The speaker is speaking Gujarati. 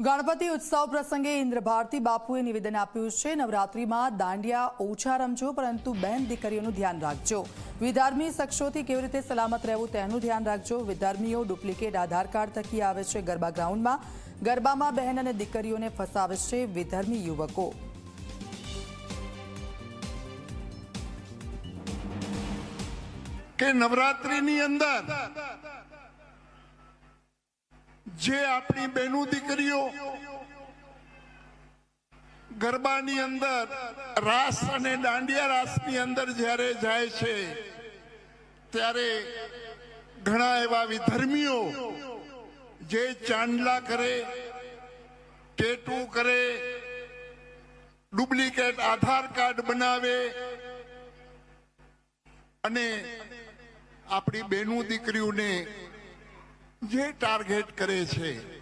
ગણપતિ ઉત્સવ પ્રસંગે ઇન્દ્ર ભારતી બાપુએ નિવેદન આપ્યું છે. નવરાત્રિમાં દાંડિયા ઓછા રમજો, પરંતુ બહેન દીકરીઓનું ધ્યાન રાખજો. વિધર્મી શખ્સોથી કેવી રીતે સલામત રહેવું તેનું ધ્યાન રાખજો. વિધર્મીઓ ડુપ્લિકેટ આધાર કાર્ડ થકી આવે છે ગરબા ગ્રાઉન્ડમાં. ગરબામાં બહેન અને દીકરીઓને ફસાવે છે વિધર્મી યુવકો. કે નવરાત્રિની અંદર જે આપણી બહેનો દીકરીઓ ગરબાની અંદર રાસ અને દાંડિયા રાસની અંદર જ્યારે જાય છે, ત્યારે ઘણા એવા વિધર્મીઓ જે ચાંદલા કરે, ટેટુ કરે, ડુપ્લિકેટ આધાર કાર્ડ બનાવે અને આપણી બહેનો દીકરીઓને જે ટાર્ગેટ કરે છે.